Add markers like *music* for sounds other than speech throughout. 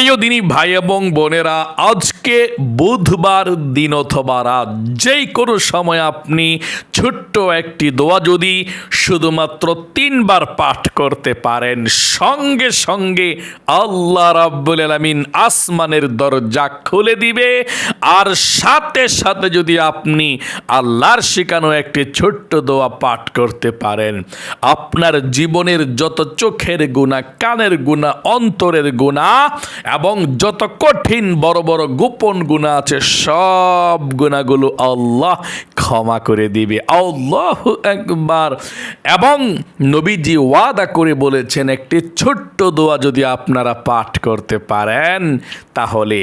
প্রিয় দিনী ভাই এবং বোনেরা, আজকে বুধবার দিন অথবা রাত, যেই কোনো সময় আপনি ছোট্ট একটি দোয়া যদি শুধুমাত্র তিনবার পাঠ করতে পারেন, সঙ্গে সঙ্গে আল্লাহ রাব্বুল আলামিন আসমানের দরজা খুলে দিবে। আর সাথে সাথে যদি আপনি আল্লাহর শেখানো একটি ছোট্ট দোয়া পাঠ করতে পারেন, আপনার জীবনের যত চোখের গুণা, কানের গুণা, অন্তরের গুণা এবং যত কঠিন বড় বড় গোপন গুণা আছে, সব গুণাগুলো আল্লাহ ক্ষমা করে দিবে। আল্লাহ একবার এবং নবীজি ওয়াদা করে বলেছেন, একটি ছোট্ট দোয়া যদি আপনারা পাঠ করতে পারেন, তাহলে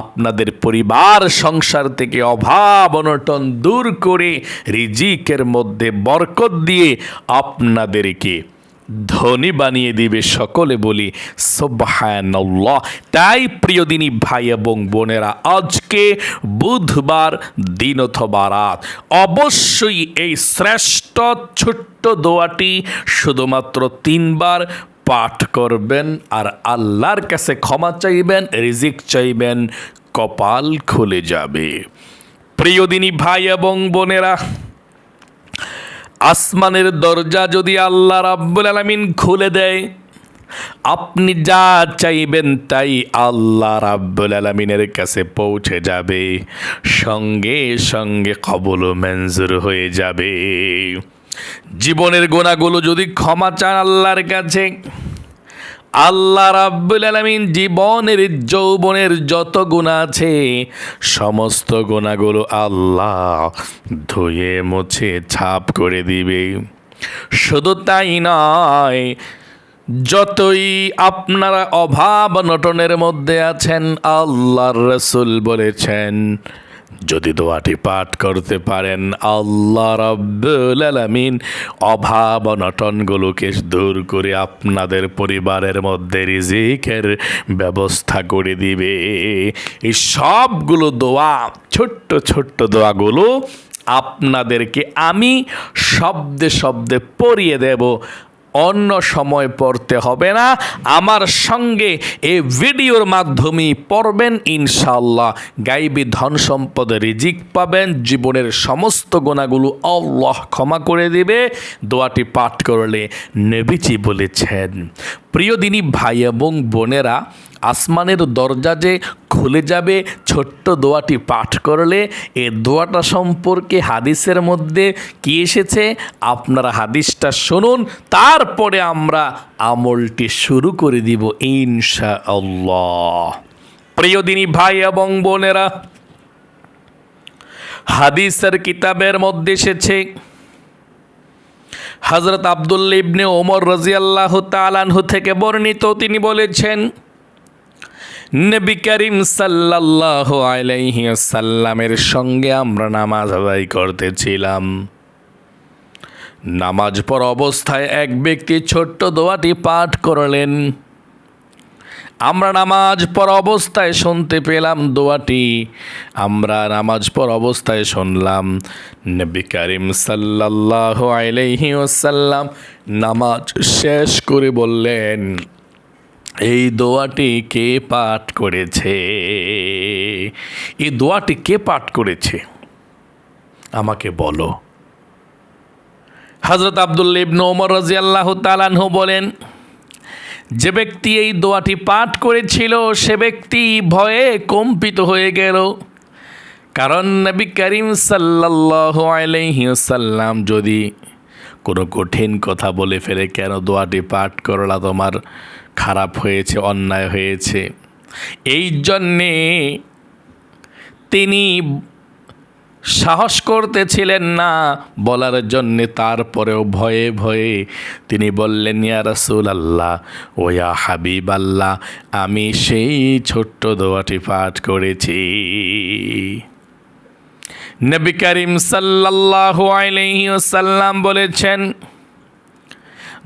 আপনাদের পরিবার, সংসার থেকে অভাব অনটন দূর করে রিজিকের মধ্যে বরকত দিয়ে আপনাদেরকে ধনী বানিয়ে দিবে সকলে বলি সোবাহান্লাহ তাই প্রিয় দিনী ভাই এবং বোনেরা, আজকে বুধবার দিন অথবা রাত, অবশ্যই এই শ্রেষ্ঠ ছোট্ট দোয়াটি শুধুমাত্র তিনবার পাঠ করবেন আর আল্লাহর কাছে ক্ষমা চাইবেন, রিজিক চাইবেন, কপাল খুলে যাবে। প্রিয় দিনী ভাই এবং বোনেরা আসমানের দরজা যদি আল্লাহ রাব্বুল আলামিন খুলে দেয়, আপনি যা চাইবেন তাই আল্লাহ রাব্বুল আলামিনের কাছে পৌঁছে যাবে, সঙ্গে সঙ্গে কবল মঞ্জুর হয়ে যাবে। জীবনের গোনাগুলো যদি ক্ষমা চান আল্লাহর কাছে আল্লাহ রাব্বুল আলামিন জীবনের, যৌবনের যত গুণা আছে, সমস্ত গুণাগুলো আল্লাহ ধুয়ে, মুছে, ছাপ করে দিবে। শুধু তাই নয়, যতই আপনারা অভাব নটনের মধ্যে আছেন, আল্লাহর রসুল বলেছেন যদি দোয়াটি পাঠ করতে পারেন, আল্লাহ রাব্বুল আলামিন অভাব অনটনগুলোকে দূর করে আপনাদের পরিবারের মধ্যে রিজিকের ব্যবস্থা করে দিবে। এই সবগুলো দোয়া, ছোট্ট ছোট্ট দোয়াগুলো আপনাদেরকে আমি শব্দে শব্দে পড়িয়ে দেব। অন্য সময় পড়তে হবে না। আমার সঙ্গে এ ভিডিওর মাধ্যমে পড়বেন ইনশাল্লাহ গাইবি ধন সম্পদ রিজিক পাবেন। জীবনের সমস্ত গোনাগুলো আল্লাহ ক্ষমা করে দিবে। দোয়াটি পাঠ করলে নেবিচি বলেছেন প্রিয় দিনী ভাই এবং বোনেরা, আসমানের দরজা যে খুলে যাবে, ছোট্ট দোয়াটি পাঠ করলে এ দোয়াটা সম্পর্কে হাদিসের মধ্যে কি এসেছে? আপনারা হাদিসটা শুনুন, তারপরে আমরা আমলটি শুরু করে দিব ইনশা আল্লাহ প্রিয় ভাই এবং বোনেরা, হাদিসের কিতাবের মধ্যে এসেছে হজরত আবদুল্লা ইবনে ওমর রাজিয়াল্লাহ তালানহু থেকে বর্ণিত, তিনি বলেছেন, নবী করিম সাল্লাহ আলাইহি সাল্লামের সঙ্গে আমরা নামাজ আদায় করতেছিলাম। নামাজ পর অবস্থায় এক ব্যক্তি ছোট্ট দোয়াটি পাঠ করলেন। আমরা নামাজ পর অবস্থায় শুনতে পেলাম দোয়াটি। আমরা নামাজ পর অবস্থায় শুনলাম নবী করিম সাল্লাহ আলাইহি ওসাল্লাম নামাজ শেষ করে বললেন, এই দোয়াটি কে পাঠ করেছে? এই দোয়াটি কে পাঠ করেছে? আমাকে বলো। হজরত আবদুল্লা ইবনু ওমর রাজি আল্লাহ তালানহু বলেন যে ব্যক্তি এই দোয়াটি পাঠ করেছিল, সে ব্যক্তি ভয়ে কম্পিত হয়ে গেল। কারণ নবী করিম সাল্লাহ আলাইসাল্লাম যদি কোনো কঠিন কথা বলে ফেলে, কেন দোয়াটি পাঠ করলা? তোমার খারাপ হয়েছে, অন্যায় হয়েছে। এই জন্যে তিনি সাহস করতেছিলেন না বলার জন্যে। তারপরেও ভয়ে ভয়ে তিনি বললেন, ইয়া রসুল আল্লাহ ও ইয়া হাবিব আল্লাহ আমি সেই ছোট্ট দোয়াটি পাঠ করেছি। নবী করিম সাল্লাহ আলাইসাল্লাম বলেছেন,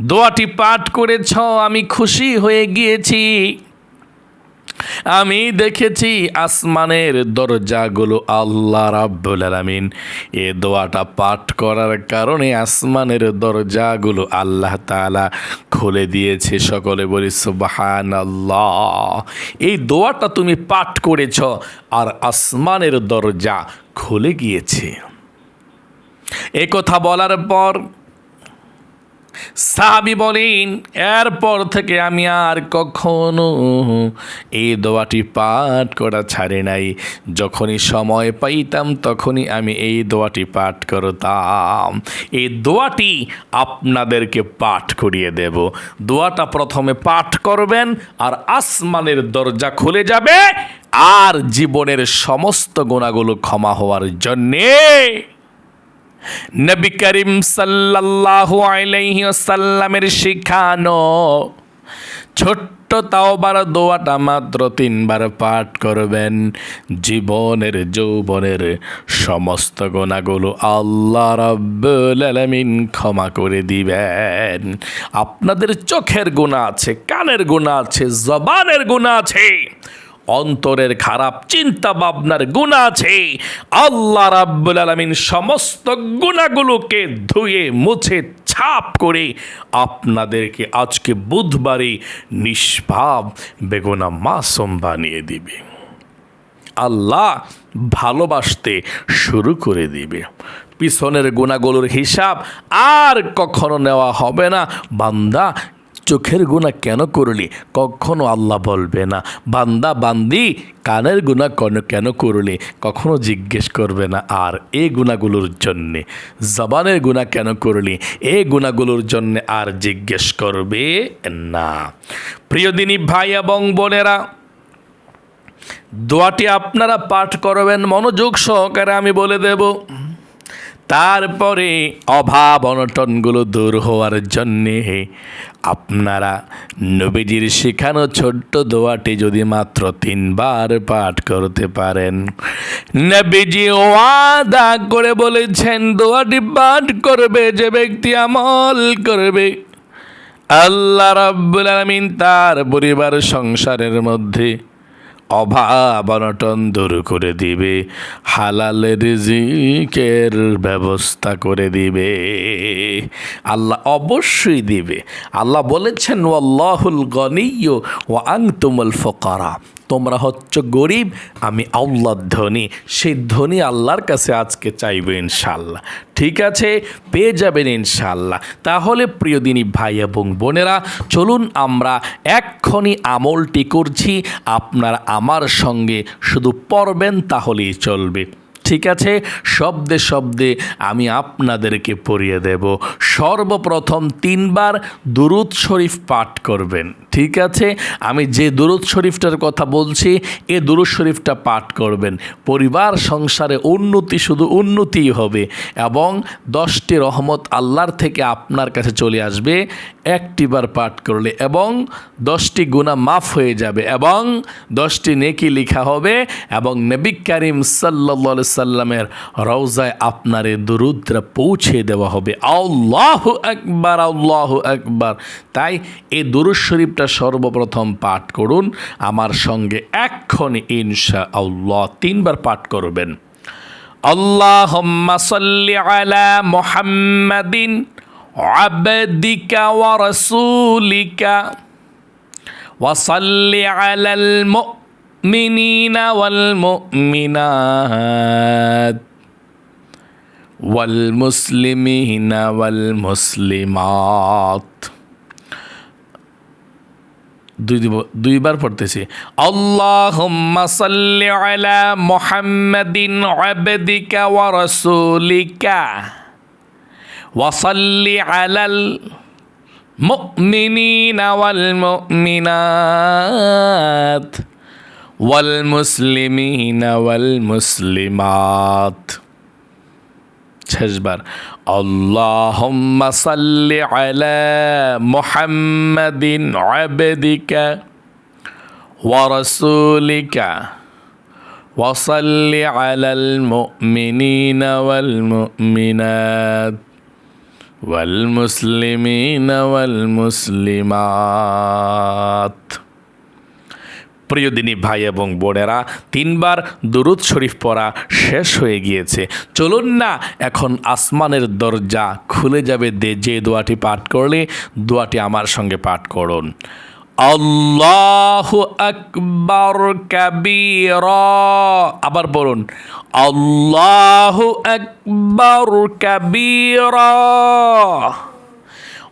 দোয়াটি পাঠ করেছ, আমি খুশি হয়ে গিয়েছি। আমি দেখেছি আসমানের দরজাগুলো আল্লাহ রাব্বুল আলামিন। এ দোয়াটা পাঠ করার কারণে আসমানের দরজাগুলো আল্লাহ তাআলা খুলে দিয়েছে। সকলে বলি, সুবহানাল্লাহ। এই দোয়াটা তুমি পাঠ করেছ আর আসমানের দরজা খুলে গিয়েছে। এ কথা বলার পর সাহাবি বলেন, এরপর থেকে আমি আর কখনো এই দোয়াটি পাঠ করা ছাড়ি নাই। যখনই সময় পাইতাম, তখনই আমি এই দোয়াটি পাঠ করতাম। এই দোয়াটি আপনাদেরকে পাঠ করিয়ে দেব। দোয়াটা প্রথমে পাঠ করবেন আর আসমানের দরজা খুলে যাবে আর জীবনের সমস্ত গুণাগুলো ক্ষমা হওয়ার জন্যে। নবী করিম সাল্লাল্লাহু আলাইহি ওয়াসাল্লামের শিখানো ছোট্ট তাওবার দোয়াটা মাত্র তিনবার পাঠ করবেন। জীবনের, যৌবনের সমস্ত গোনাগুলো আল্লাহ রাব্বুল ক্ষমা করে দিবেন। আপনাদের চোখের গুণা আছে, কানের গুণা আছে, জবানের গুণা আছে। অন্তরের খারাপ চিন্তা ভাবনার গুণা আছে। আল্লাহ রাব্বুল আলামিন সমস্ত গুণাগুলোকে ধুয়ে, মুছে, ছাপ করে আপনাদেরকে আজকে বুধবারে নিষ্পাপ, বেগুনা মাসুম বানিয়ে দিবে। আল্লাহ ভালোবাসতে শুরু করে দিবে। পিছনের গুণাগুলোর হিসাব আর কখনো নেওয়া হবে না। বান্দা চোখের গুণা কেন করলি? কখনো আল্লাহ বলবে না। বান্দা, বান্দি, কানের গুণা কেন কেন করলি? কখনো জিজ্ঞেস করবে না। আর এই গুণাগুলোর জন্যে, জবানের গুণা কেন করলি? এই গুণাগুলোর জন্যে আর জিজ্ঞেস করবে না। প্রিয় দিনী ভাই এবং বোনেরা, দোয়াটি আপনারা পাঠ করবেন। মনোযোগ সহকারে আমি বলে দেব। তারপরে অভাব অনটনগুলো দূর হওয়ার জন্যে আপনারা নবীজির শেখানো ছোট্ট দোয়াটি যদি মাত্র তিনবার পাঠ করতে পারেন। নবীজি ওয়াদা করে বলেছেন, দোয়াটি পাঠ করবে যে ব্যক্তি আমল করবে। আল্লাহ রাব্বুল আলামিন তার পরিবার সংসারের মধ্যে অভাব অনটন দূর করে দিবে হালালের রিজিকের ব্যবস্থা করে দিবে। আল্লাহ অবশ্যই দেবে। আল্লাহ বলেছেন, ওয়াল্লাহুল গনিয় ও আংতুমুল ফকারা। তোমরা হচ্ছ গরিব, আমি আল্লাহ ধনী। সেই ধনী আল্লাহর কাছে আজকে চাইবে ইনশাল্লাহ ঠিক আছে? পেয়ে যাবেন ইনশাল্লাহ তাহলে প্রিয় দিনী ভাই এবং বোনেরা, চলুন আমরা এক্ষণি আমলটি করছি। আপনার আমার সঙ্গে শুধু পড়বেন, তাহলেই চলবে। ঠিক আছে? শব্দে শব্দে আমি আপনাদেরকে পড়িয়ে দেব। সর্বপ্রথম তিনবার দুরুদ শরীফ পাঠ করবেন, ঠিক আছে? আমি যে দুরুদ শরীফটার কথা বলছি, এ দুরুদ শরীফটা পাঠ করবেন। পরিবার, সংসারে উন্নতি শুধু উন্নতিই হবে এবং দশটি রহমত আল্লাহর থেকে আপনার কাছে চলে আসবে, একটিবার পাঠ করলে এবং দশটি গুণা মাফ হয়ে যাবে এবং দশটি নেকি লেখা হবে এবং নবী করিম সাল্লা সাল্লামের রওজায় আপনার এই দুরুদ্রা পৌঁছে দেওয়া হবে আল্লাহ একবার আল্লাহ একবার তাই এই দুরুদ শরীফটা সর্বপ্রথম পাঠ করুন আমার সঙ্গে এক্ষণে ইনশা আল্লাহ তিনবার পাঠ করবেন اللهم صل على محمد عبدك ورسولك وصل على المؤمنين والمؤمنات والمسلمين والمسلمات দুই দিব- দুইবার পড়তেছি আল্লাহুম্মা সাল্লি আলা মুহাম্মাদিন আবদিকা ওয়া রাসূলিকা ওয়া সাল্লি আলাল মুমিনিনা ওয়াল মুমিনাত ওয়াল মুসলিমিনা ওয়াল মুসলিমাত শেষবার আল্লাহুম্মা সাল্লি আলা মুহাম্মাদিন আবদিকা ওয়া রাসূলিকা وصل على المؤمنين والمؤمنات والمسلمين والمسلمات প্রিয় দিনী ভাই এবং বোনেরা তিনবার দুরুদ শরীফ পড়া শেষ হয়ে গিয়েছে চলুন না এখন আসমানের দরজা খুলে যাবে দে যে দোয়াটি পাঠ করলে দোয়াটি আমার সঙ্গে পাঠ করুন আল্লাহু আকবার কাবীর আবার বলুন আল্লাহু আকবার কাবীর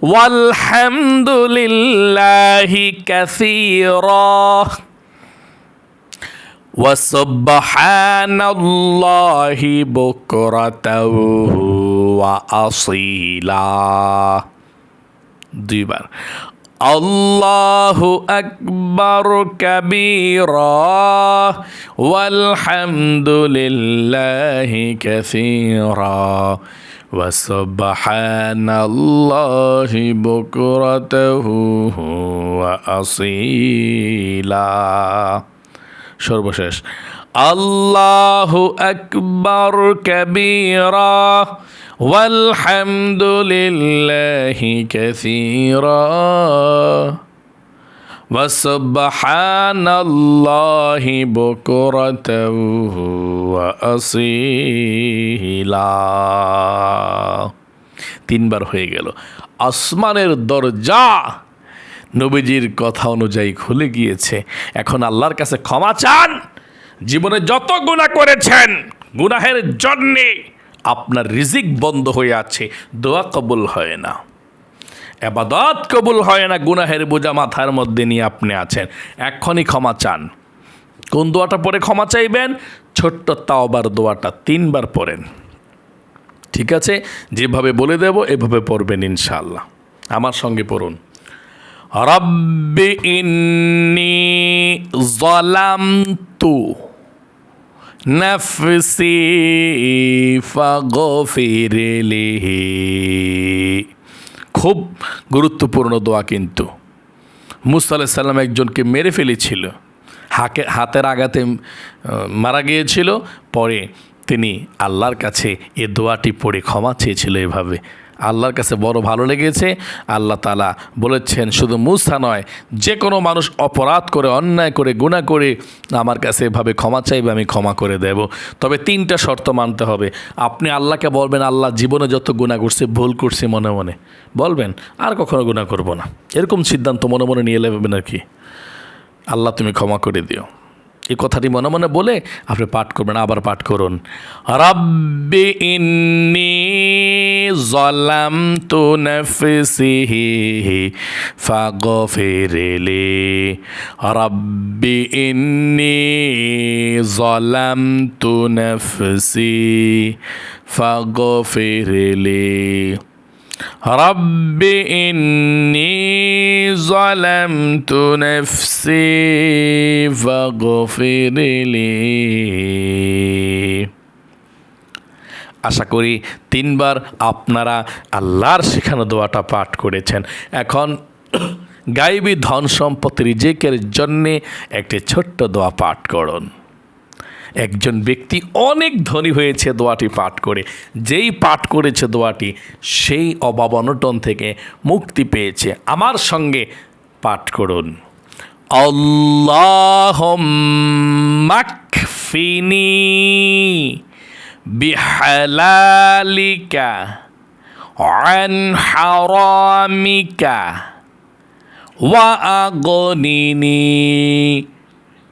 والحمد لله كثيرا وسبحان الله بكرة وأصيلا দুইবার আল্লাহু আকবার কাবীরা ওয়ালহামদুলিল্লাহি কাসীরা وسبحان الله بكرته وأصيلا সর্বশেষ আল্লাহু আকবার কবীরা والحمد لله كثيرا وسبحان الله بكرة وأصيلا তিনবার হয়ে গেল আসমানের দরজা নবীজির কথা অনুযায়ী খুলে গিয়েছে। এখন আল্লাহর কাছে ক্ষমা চান। জীবনে যত গুণা করেছেন, গুনাহের জন্যে আপনার রিজিক বন্ধ হয়ে আছে, দোয়া কবুল হয় না। এবাদত কবুল হয় না, গুনাহের বোঝা মাথার মধ্যে নিয়ে আপনি আছেন। এক্ষণই ক্ষমা চান। কোন দোয়াটা পরে ক্ষমা চাইবেন? ছোট্ট তাওবার দোয়াটা তিনবার পড়েন। ঠিক আছে? যেভাবে বলে দেব, এভাবে পড়বেন ইনশাল্লাহ আমার সঙ্গে পড়ুন। রব্বি ইন্নি জলামতু নফসি ফাগফিরলি খুব গুরুত্বপূর্ণ দোয়া কিন্তু। মুসা সাল্লাম একজনকে মেরে ফেলেছিল। হাকে হাতের আঘাতে মারা গিয়েছিল। পরে তিনি আল্লাহর কাছে এ দোয়াটি পড়ে ক্ষমা চেয়েছিল এভাবে। আল্লাহর কাছে বড় ভালো লেগেছে। আল্লাহ তালা বলেছেন, শুধু মুসা নয় যে কোনো মানুষ অপরাধ করে, অন্যায় করে গুণা করে, আমার কাছে এভাবে ক্ষমা চাইবে, আমি ক্ষমা করে দেব। তবে তিনটা শর্ত মানতে হবে। আপনি আল্লাহকে বলবেন, আল্লাহ জীবনে যত গুণা করছে, ভুল করছি মনে মনে। বলবেন, আর কখনো গুণা করব না। এরকম সিদ্ধান্ত মনে মনে নিয়ে নেবেন আর কি। আল্লাহ তুমি ক্ষমা করে দিও। এই কথাটি মনে মনে বলে আপনি পাঠ করবেন, আবার পাঠ করুন। রাব্বি ইন্নি জলাম তু নফসিহি ফাগফিরলি রাব্বি ইন্নি জলাম তু নফসি ফাগফিরলি رب إني ظلمت نفسي فاغفر لي আশা করি তিনবার আপনারা আল্লাহর শেখানো দোয়াটা পাঠ করেছেন এখন *clears throat* গাইবী ধন সম্পত্তি রিজেকের জন্যে একটি ছোট্ট দোয়া পাঠ করুন একজন ব্যক্তি অনেক ধনী হয়েছে দোয়াটি পাঠ করে যেই পাঠ করেছে দোয়াটি সেই অভাব অনটন থেকে মুক্তি পেয়েছে আমার সঙ্গে পাঠ করুন আল্লাহ মাকফিনি বিহালালিকা عن حرامك وأغنني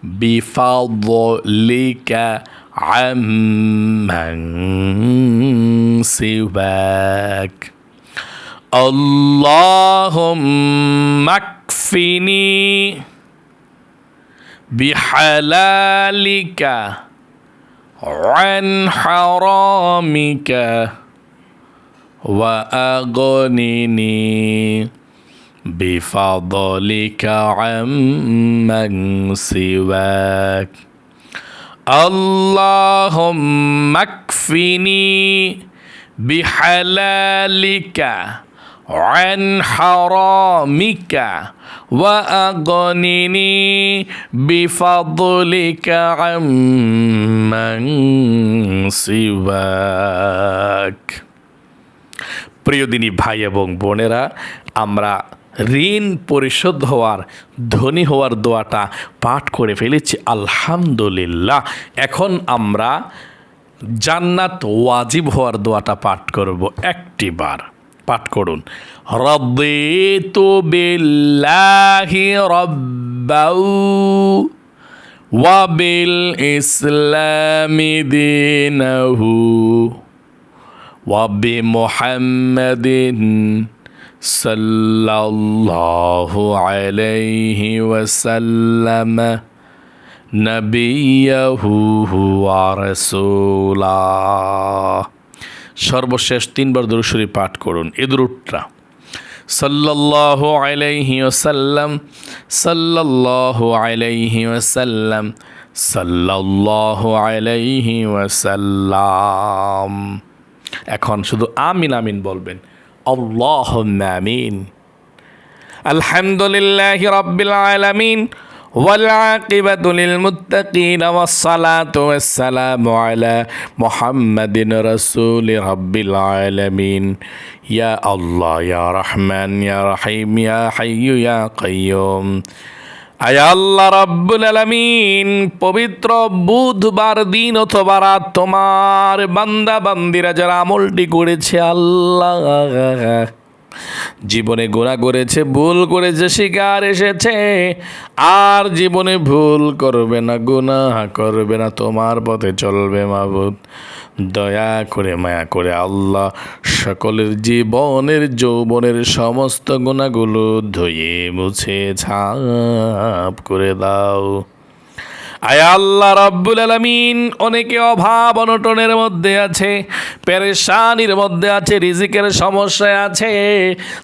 بفضلك عمن سواك. اللهم اكفني بحلالك عن حرامك وأغنني بفضلك عمن سواك اللهم اكفني بحلالك عن حرامك وأغنني بفضلك عمن سواك প্রিয় দিনী ভাই এবং বোনেরা আমরা ঋণ পরিশোধ হওয়ার, ধনী হওয়ার দোয়াটা পাঠ করে ফেলেছি, আলহামদুলিল্লাহ। এখন আমরা জান্নাত ওয়াজিব হওয়ার দোয়াটা পাঠ করব একটি বার। পাঠ করুন রবে তো রব্বাউ ওয়াবিল ইসলামি দিনহু ওয়াবি মুহাম্মাদিন صلى الله عليه وسلم نبيه ورسولا সর্বশেষ তিনবার দরুশরী পাঠ করুন এ দুরুটটা সাল্লাল্লাহু আলাইহি ওয়াসাল্লাম সাল্লাল্লাহু আলাইহি ওয়াসাল্লাম সাল্লাল্লাহু আলাইহি ওয়াসাল্লাম এখন শুধু আমিন আমিন বলবেন اللهم آمين. الحمد لله رب العالمين والعاقبة للمتقين والصلاة والسلام على محمد رسول رب العالمين. يا الله يا رحمن يا رحيم يا حي يا قيوم. আয় আল্লাহ রব্বুল আলামিন, পবিত্র বুধবার দিন অথবা রাত তোমার বান্দা বান্দিরা যারা আমলটি করেছে, আল্লাহ জীবনে গোনা করেছে, ভুল করেছে, শিকার এসেছে, আর জীবনে ভুল করবে না, গুনাহ করবে না, তোমার পথে চলবে মাবুদ। দয়া করে, মায়া করে আল্লাহ সকলের জীবনের, যৌবনের সমস্ত গুণাগুলো ধুয়ে, মুছে, ছাপ করে দাও। আয় আল্লাহ রাব্বুল আলামিন, অনেকে অভাব অনটনের মধ্যে আছে, পেরেশানির মধ্যে আছে, রিজিকের সমস্যায় আছে।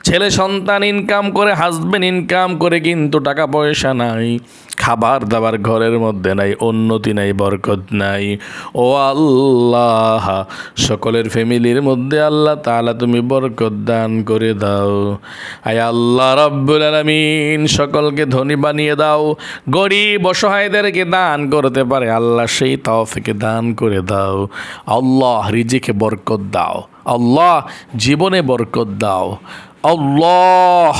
ছেলে সন্তান ইনকাম করে হাজবেন্ড ইনকাম করে কিন্তু টাকা পয়সা নাই। খাবার দাবার ঘরের মধ্যে নাই, উন্নতি নাই, বরকত নাই। ও আল্লাহ, সকলের ফ্যামিলির মধ্যে আল্লাহ তাআলা তুমি বরকত দান করে দাও। আয় আল্লাহ রাব্বুল আলামিন, সকলকে ধনী বানিয়ে দাও। গরিব অসহায়দেরকে দান করতে পারে, আল্লাহ সেই তৌফিকে দান করে দাও। আল্লাহ রিজিকে বরকত দাও। আল্লাহ জীবনে বরকত দাও। আল্লাহ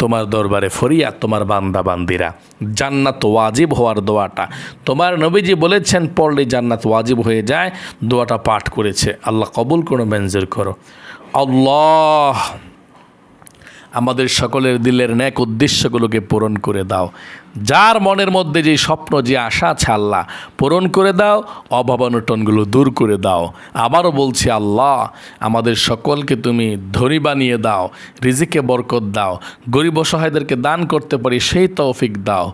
তোমার দরবারে ফরিয়া তোমার বান্দা, বান্দিরা। জান্নাত ওয়াজিব হওয়ার দোয়াটা। তোমার নবীজি বলেছেন, পড়লে জান্নাত ওয়াজিব হয়ে যায়, দোয়াটা পাঠ করেছে। আল্লাহ কবুল করো, মেঞ্জুর করো। আল্লাহ! আমাদের সকলের দিলের ন্যাক উদ্দেশ্যগুলোকে পূরণ করে দাও। যার মনের মধ্যে যে স্বপ্ন, যে আশা আছে আল্লাহ, পূরণ করে দাও, অভাবানুটনগুলো দূর করে দাও। আবারও বলছি, আল্লাহ, আমাদের সকলকে তুমি ধনী বানিয়ে দাও, রিজিকে বরকত দাও, গরিব অসহায়দেরকে দান করতে পারি, সেই তৌফিক দাও।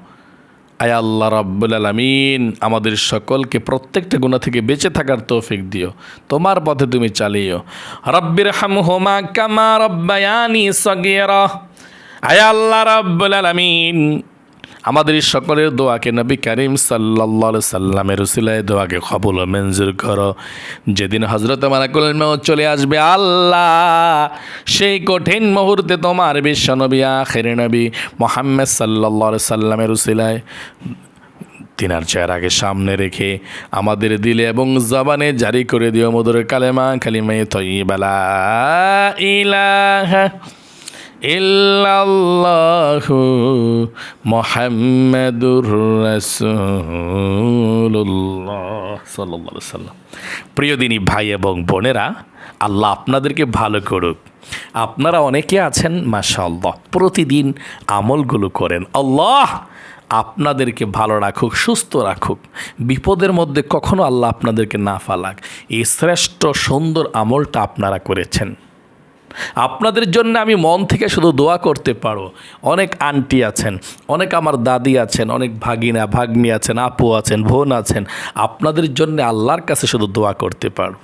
আয় আল্লাহ রাব্বুল আলমিন, আমাদের সকলকে প্রত্যেকটা গুণা থেকে বেঁচে থাকার তৌফিক দিও। তোমার পথে তুমি চালিও। রব্বির হাম হোমা কামা রব্বায়ানি সগীরা। আয় আল্লাহ রাব্বুল আলামিন আমাদের সকলের দোয়াকে নবী করিম সাল্লাহ সাল্লামের উসিলায় দোয়াকে কবুল মঞ্জুর করো। যেদিন হজরত মালাকুল মৌত চলে আসবে, আল্লাহ সেই কঠিন মুহূর্তে তোমার বিশ্ব নবী, আখের নবী মোহাম্মদ সাল্লাহ সাল্লামের উসিলায় তিনার চেহারাকে সামনে রেখে আমাদের দিলে এবং জবানে জারি করে দিও মধুর কালেমা কালিমাই তৈবালা ইলাহা ইল্লাল্লাহু মোহাম্মদুর রাসূলুল্লাহ সাল্লাল্লাহু আলাইহি সাল্লাম। প্রিয় দিনী ভাই এবং বোনেরা, আল্লাহ আপনাদেরকে ভালো করুক। আপনারা অনেকে আছেন, মাশাআল্লাহ, প্রতিদিন আমলগুলো করেন। আল্লাহ আপনাদেরকে ভালো রাখুক, সুস্থ রাখুক। বিপদের মধ্যে কখনো আল্লাহ আপনাদেরকে না ফালাক। এই শ্রেষ্ঠ সুন্দর আমলটা আপনারা করেছেন। আপনাদের জন্য আমি মন থেকে শুধু দোয়া করতে পারো। অনেক আন্টি আছেন, অনেক আমার দাদি আছেন, অনেক ভাগিনা, ভাগ্নি আছেন, আপু আছেন, বোন আছেন। আপনাদের জন্য আল্লাহর কাছে শুধু দোয়া করতে পারব।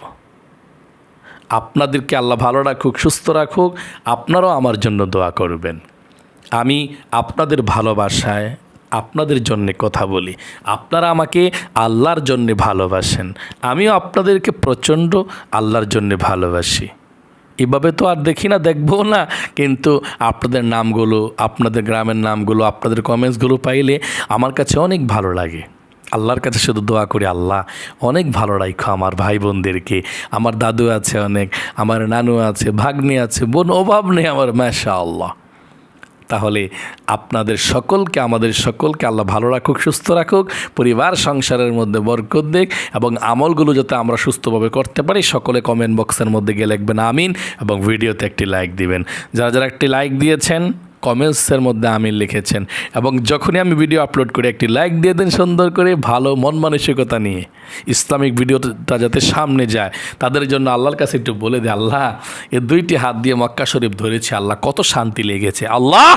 আপনাদেরকে আল্লাহ ভালো রাখুক, সুস্থ রাখুক, আপনারাও আমার জন্য দোয়া করবেন। আমি আপনাদের ভালোবাসায় আপনাদের জন্য কথা বলি। আপনারা আমাকে আল্লাহর জন্যে ভালোবাসেন। আমিও আপনাদেরকে প্রচণ্ড আল্লাহর জন্যে ভালোবাসি। এভাবে তো আর দেখি না, দেখব না। কিন্তু আপনাদের নামগুলো, আপনাদের গ্রামের নামগুলো, আপনাদের কমেন্টসগুলো পাইলে আমার কাছে অনেক ভালো লাগে। আল্লাহর কাছে শুধু দোয়া করি, আল্লাহ অনেক ভালো রাখো আমার ভাই বোনদেরকে আমার দাদু আছে অনেক, আমার নানু আছে, ভাগ্নি আছে, বোন অভাব নেই আমার মাশা আল্লাহ তাহলে আপনাদের সকলকে, আমাদের সকলকে আল্লাহ ভালো রাখুক, সুস্থ রাখুক, পরিবার, সংসারের মধ্যে বরকত দিক এবং আমলগুলো যাতে আমরা সুস্থভাবে করতে পারি, সকলে কমেন্ট বক্সের মধ্যে গিয়ে লিখবেন আমিন এবং ভিডিওতে একটি লাইক দিবেন। যারা যারা একটি লাইক দিয়েছেন কমেন্টসের মধ্যে আমিন লিখেছেন। এবং যখনই আমি ভিডিও আপলোড করি, একটি লাইক দিয়ে দেন সুন্দর করে ভালো মন মানসিকতা নিয়ে। ইসলামিক ভিডিওটা যাতে সামনে যায়, তাদের জন্য আল্লাহর কাছে একটু বলে দে আল্লাহ, এ দুইটি হাত দিয়ে মক্কা শরীফ ধরেছে, আল্লাহ, কত শান্তি লেগেছে। আল্লাহ,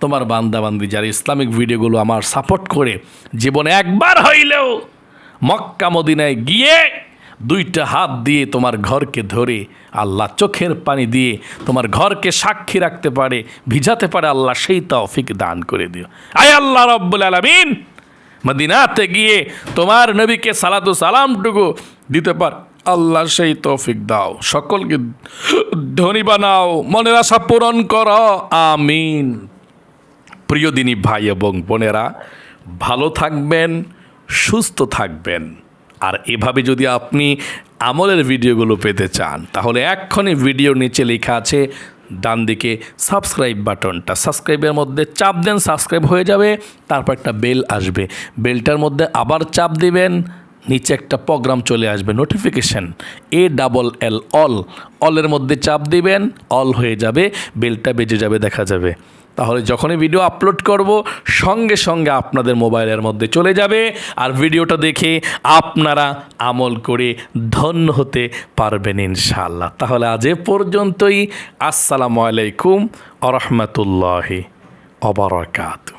তোমার বান্দাবান্দি যারা ইসলামিক ভিডিওগুলো আমার সাপোর্ট করে, জীবনে একবার হইলেও মক্কা মদিনায় গিয়ে দুইটা হাত দিয়ে তোমার ঘরকে ধরে, আল্লাহ চোখের পানি দিয়ে তোমার ঘরকে সাক্ষী রাখতে পারে, ভিজাতে পারে, আল্লাহ সেই তৌফিক দান করে দিও। আয় আল্লাহ রব্বুল আলমিন! মদিনাতে গিয়ে তোমার নবীকে সালাতু সালামটুকু দিতে পার, আল্লাহ সেই তৌফিক দাও। সকলকে ধনী বানাও, মনের আশা পূরণ করো, আমিন। প্রিয় দিনী ভাই এবং বোনেরা, ভালো থাকবেন, সুস্থ থাকবেন। আর এভাবে যদি আপনি আমলের ভিডিওগুলো পেতে চান, তাহলে এক্ষণে ভিডিও নিচে লেখা আছে, ডান দিকে সাবস্ক্রাইব বাটনটা। সাবস্ক্রাইবের মধ্যে চাপ দেন, সাবস্ক্রাইব হয়ে যাবে, তারপর একটা বেল আসবে। বেলটার মধ্যে আবার চাপ দিবেন, নিচে একটা প্রোগ্রাম চলে আসবে, notification, A double L, all. অলের মধ্যে চাপ দিবেন, অল হয়ে যাবে, বেলটা বেজে যাবে, দেখা যাবে। তাহলে যখনই ভিডিও আপলোড করব, সঙ্গে সঙ্গে আপনাদের মোবাইলের মধ্যে চলে যাবে। আর ভিডিওটা দেখে আপনারা আমল করে ধন্য হতে পারবেন ইনশাআল্লাহ। তাহলে আজ এ পর্যন্তই। আসসালামু আলাইকুম আ রহমতুল্লাহি অবরাকাতু